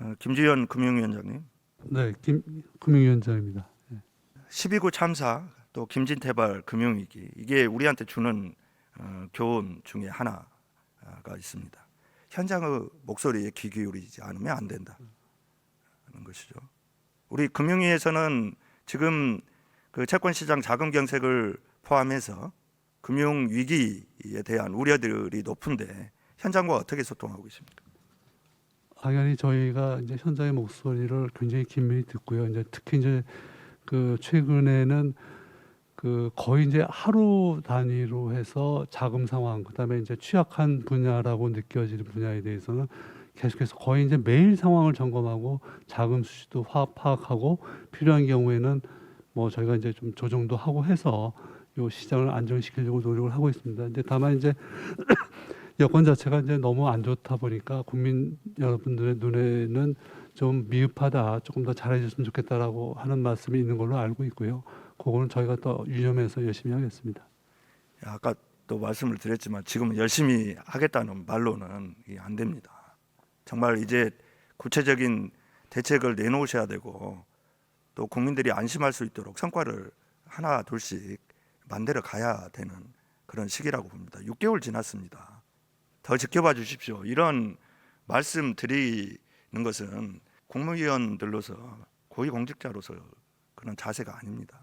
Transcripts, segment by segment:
어, 김지현 금융위원장님, 네, 김 금융위원장입니다. 12구 참사 또 김진태발 금융위기 이게 우리한테 주는 어, 교훈 중에 하나가 있습니다. 현장의 목소리에 귀 기울이지 않으면 안 된다. 하는 것이죠. 우리 금융위에서는 지금 그 채권 시장 자금 경색을 포함해서 금융 위기에 대한 우려들이 높은데 현장과 어떻게 소통하고 계십니까? 당연히 저희가 이제 현장의 목소리를 굉장히 긴밀히 듣고요. 이제 특히 이제 그 최근에는 그 거의 이제 하루 단위로 해서 자금 상황, 그다음에 이제 취약한 분야라고 느껴지는 분야에 대해서는 계속해서 거의 이제 매일 상황을 점검하고 자금 수시도 화- 파악하고 필요한 경우에는 뭐 저희가 이제 좀 조정도 하고 해서 요 시장을 안정시키려고 노력을 하고 있습니다. 이제 다만 이제 여건 자체가 이제 너무 안 좋다 보니까 국민 여러분들의 눈에는 좀 미흡하다, 조금 더 잘해줬으면 좋겠다라고 하는 말씀이 있는 걸로 알고 있고요. 그거는 저희가 또 유념해서 열심히 하겠습니다. 아까 또 말씀을 드렸지만 지금 열심히 하겠다는 말로는 안 됩니다. 정말 이제 구체적인 대책을 내놓으셔야 되고 또 국민들이 안심할 수 있도록 성과를 하나 둘씩 만들어 가야 되는 그런 시기라고 봅니다. 6개월 지났습니다. 더 지켜봐 주십시오. 이런 말씀 드리는 것은 국무위원들로서 고위공직자로서 그런 자세가 아닙니다.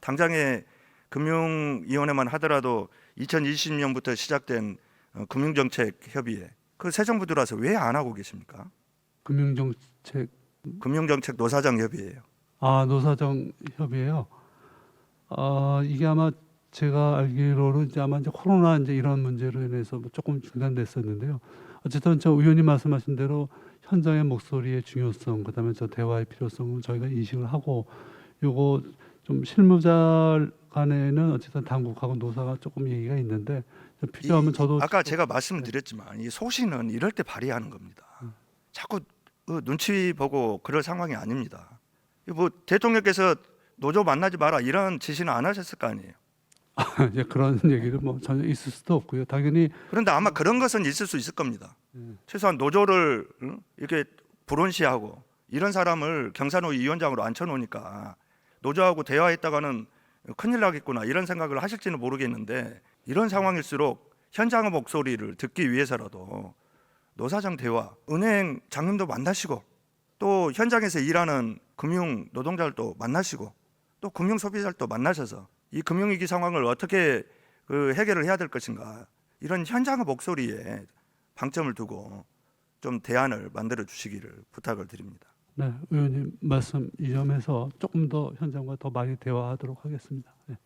당장에 금융위원회만 하더라도 2020년부터 시작된 어, 금융정책 협의회 그 새 정부 들어와서 왜 안 하고 계십니까? 금융정책 금융정책 노사정 협의회예요. 아 노사정 협의회요. 아 이게 아마 제가 알기로는 이제 아마 이제 코로나 이제 이런 문제로 인해서 뭐 조금 중단됐었는데요. 어쨌든 저 의원님 말씀하신 대로 현장의 목소리의 중요성, 그다음에 저 대화의 필요성은 저희가 인식을 하고 요거 좀 실무자 간에는 어쨌든 당국하고 노사가 조금 얘기가 있는데 좀 필요하면 이- 저도 아까 제가 말씀드렸지만 이 소신은 이럴 때 발휘하는 겁니다. 자꾸 어, 눈치 보고 그럴 상황이 아닙니다. 뭐 대통령께서 노조 만나지 마라 이런 지시는 안 하셨을 거 아니에요. 이제 그런 얘기를 뭐 전혀 있을 수도 없고요. 당연히 그런데 아마 그런 것은 있을 수 있을 겁니다. 최소한 노조를 응? 이렇게 불온시하고 이런 사람을 경산호 위원장으로 앉혀놓으니까 노조하고 대화했다가는 큰일 나겠구나 이런 생각을 하실지는 모르겠는데 이런 상황일수록 현장의 목소리를 듣기 위해서라도 노사장 대화, 은행 장님도 만나시고 또 현장에서 일하는 금융 노동자를 또 만나시고 또 금융 소비자를 또 만나셔서 이 금융위기 상황을 어떻게 그 해결을 해야 될 것인가 이런 현장의 목소리에 방점을 두고 좀 대안을 만들어 주시기를 부탁을 드립니다. 네, 의원님 말씀 이 점에서 조금 더 현장과 더 많이 대화하도록 하겠습니다. 네.